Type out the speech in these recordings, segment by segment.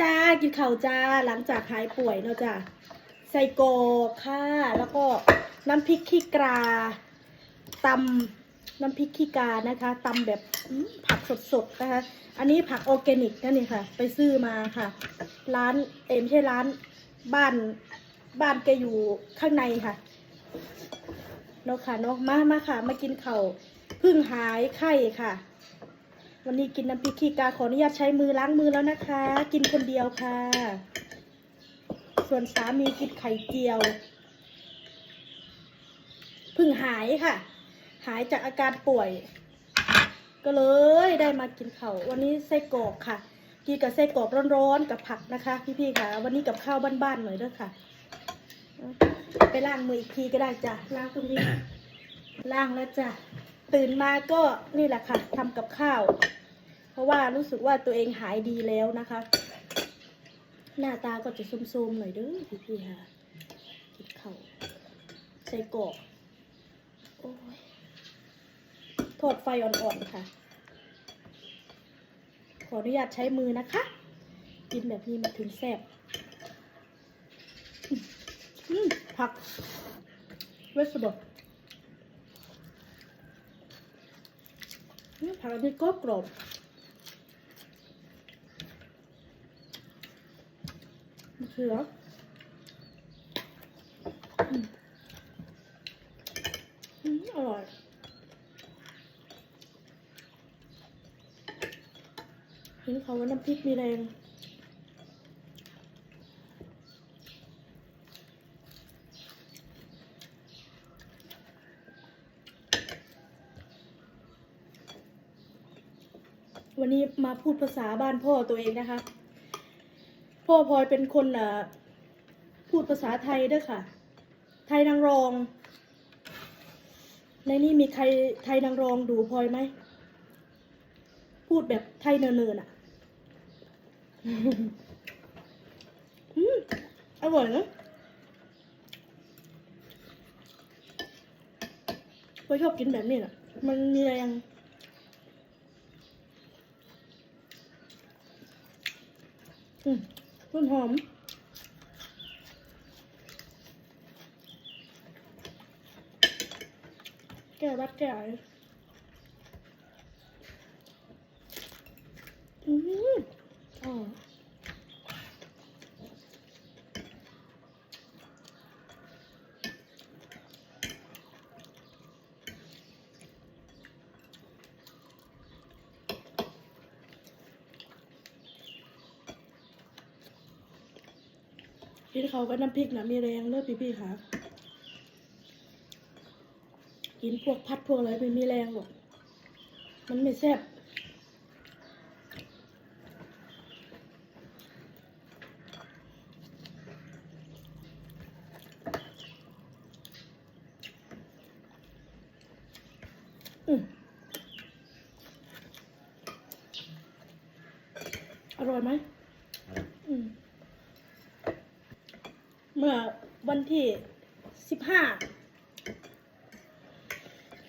จ้ากินข้าวจ้าหลังจากหายป่วยเนาะจ้าใส่กอกค่ะ แล้วก็น้ำพริกขี้กราตำน้ำพริกขี้กานะคะตำแบบผักสดๆนะคะ อันนี้ผักออร์แกนิกนั่นเองค่ะ ไปซื้อมาค่ะ ร้านเอ็มใช่ร้านบ้านบ้านแกอยู่ข้างในค่ะเนาะค่ะเนาะมามาค่ะ มากินข้าวพึ่งหายไข้ค่ะ วันนี้กินน้ำพริกขี้กาขออนุญาตใช้มือล้างมือแล้วนะคะ กินคนเดียวค่ะ ส่วนสามีกินไข่เจียวเพิ่งหายค่ะ หายจากอาการป่วย ก็เลยได้มากินเขาววันนี้ไส้กรอกค่ะกินกับไส้กรอกร้อนๆกับผักนะคะ พี่ๆค่ะ วันนี้กับข้าวบ้านๆหน่อยด้วยค่ะ ไปล้างมืออีกทีก็ได้จ้ะล้างตรงนี้ล้างแล้วจ้ะ ตื่นมาก็นี่แหละค่ะทำกับข้าว เพราะว่ารู้สึกว่าตัวเองหายดีแล้วนะคะ หน้าตาก็จะซุ่มๆหน่อยเด้อพี่ๆค่ะกินข้าวใส่กรอกโอ้ยทอดไฟอ่อนๆค่ะ ขออนุญาตใช้มือนะคะ กินแบบนี้มันถึงแซ่บผักเวสบอ นี่ผักอันนี้ก็กรอบมะเขืออร่อยเห็นเขาว่าน้ำพริกมีแรง วันนี้มาพูดภาษาบ้านพ่อตัวเองนะคะ พ่อพลอยเป็นคนอะพูดภาษาไทยด้วยค่ะ ไทยนางรอง ในนี้มีใครไทยนางรองดูพลอยไหม พูดแบบไทยเนินๆอะอร่อยนะพลอยชอบกินแบบนี้น่ะมันมีแรง อืมต้นหอมแก่บัดแก่อืมอ๋อ กินเขากับน้ำพริกนะมีแรงเลิศพี่ๆค่ะกินพวกพัดพวกอะไรไม่มีแรงหรอก มันไม่แซ่บอร่อยไหม อืม เมื่อวันที่สิบห้า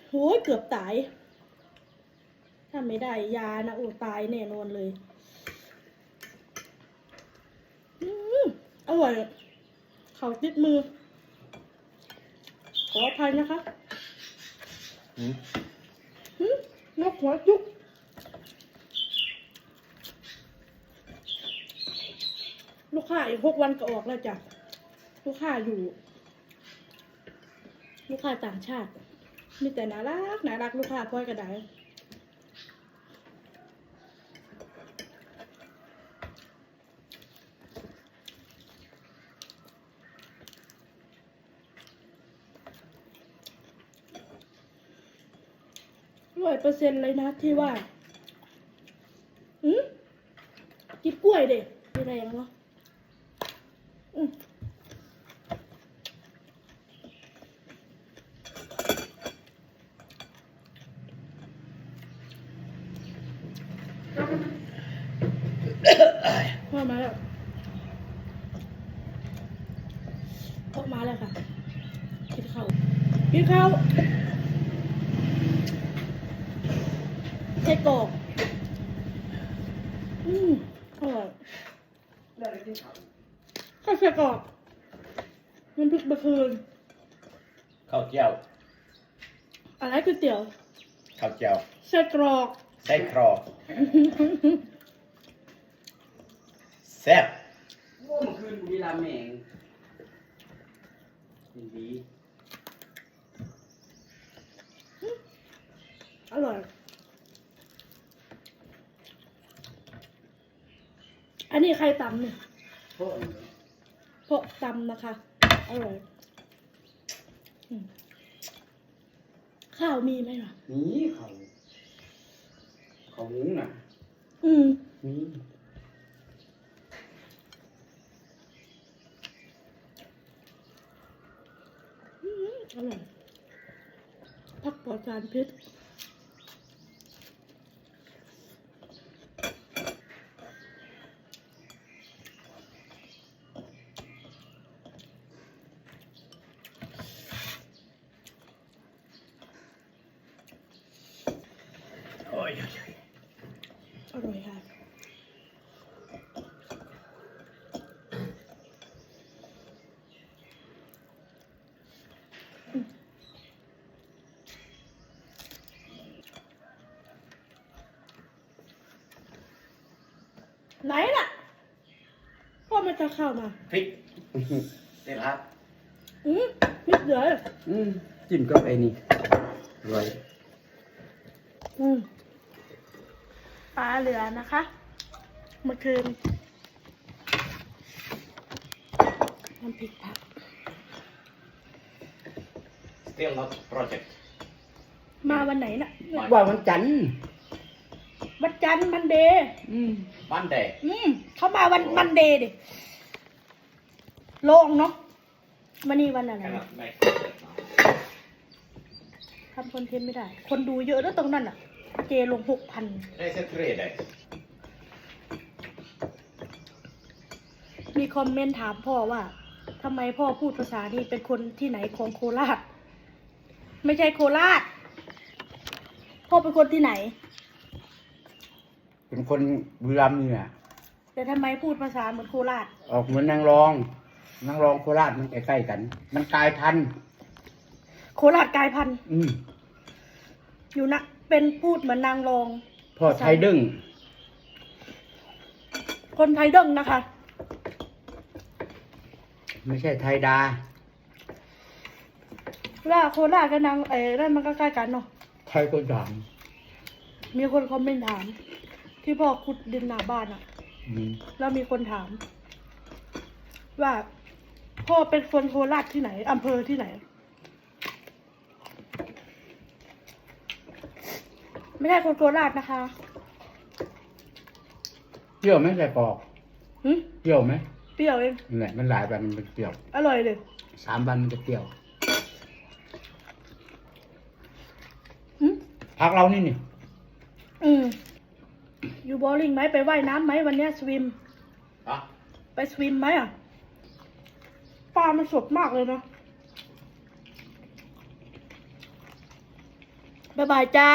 โหยเกือบตาย ถ้าไม่ได้ยานะโอ้ตายแน่นอนเลยอืมอร่อย เขาติดมือ ขออภัยนะคะอืมหืมนกหัวจุกลูกค้าอีกหกวันก็ออกแล้วจ้ะ ลูกค้าอยู่ ลูกค้าต่างชาติ มีแต่น่ารักน่ารักลูกค้าพ่อยกระไดร้อยเปอร์เซ็นต์เลยนะที่ว่าอืมกินกล้วยเด็กมีแรงเนาะ พ่อมาแล้วพ่อมาแล้วค่ะกินข้าวกินข้าวใส่กรอกอืมอร่อยได้ได้กินข้าวข้าวเสียกรอบน้ำพริกบะคืนข้าวเจียวอะไรก๋วยเตี๋ยวข้าวเจียวไส้กรอก ไส้ครอกแซ่บโอ้เมื่อคืนกูมีรามแมงดีดีอร่อย อันนี้ใครตำเนี่ยโอ้ยเพราะตำนะคะ อร่อยอืมข้าวมีไหมล่ะนี่เขา เขาหุงน่ะ อืมนี่อืมอร่อยพักปลอดสารพิษ ไหนล่ะพ่อมันจะเข้ามาพริกเด็ดครับอืมนิดเดียวอืมจิ้มกับไอ้นี่อร่อยอืมปลาเหลือนะคะเมื่อคืนน้ำพริกผัก still not project มาวันไหนน่ะ ว่าวันจันทร์วันจันทร์มันเดย์อืม Monday อืมเขามาวันมันเดย์ดิโลงเนาะวันนี้วันอะไรนะ cannot make project now ทำคอนเทนต์ไม่ได้ คนดูเยอะแล้วตรงนั้นอะ เจลงหกพัน today's a three days มีคอมเมนต์ถามพ่อว่าทำไมพ่อพูดภาษานี้เป็นคนที่ไหนของโคราช ไม่ใช่โคราช พ่อเป็นคนที่ไหน เป็นคนบุรีรัมย์เนี่ยแต่ทำไมพูดภาษาเหมือนโคราช ออกเหมือนนางรองนางรองโคราชมันใกล้ๆกัน มันกลายพันธุ์โคราชกลายพันธุ์อืมอยู่นะเป็นพูดเหมือนนางรอง พ่อไทยดึงคนไทยเด้งนะคะ ไม่ใช่ไทยดาว่าโคราชกับนางเอ้นั่นมันก็ใกล้กันเนาะไทยก็ด่างมีคนคอมเมนต์ถาม ที่พ่อขุดดินหน้าบ้านอะอืมแล้วมีคนถาม ว่าพ่อเป็นคนโคราชที่ไหนอำเภอที่ไหน ไม่ใช่คนโคราชนะคะเปรี้ยวไหมใส่กรอกหึเปรี้ยวไหมเปรี้ยวเองนั่นแหละมันหลายวันมันเป็นเปรี้ยวอร่อยเลย สามวันมันจะเปรี้ยวหึ พักเรานี่นี่อืม อยู่บอลลิงไหมไปว่ายน้ำไหมวันเนี้ยสวิมฮะไปสวิมไหมอะปลามันสดมากเลยเนาะบ๊ายบายจ้า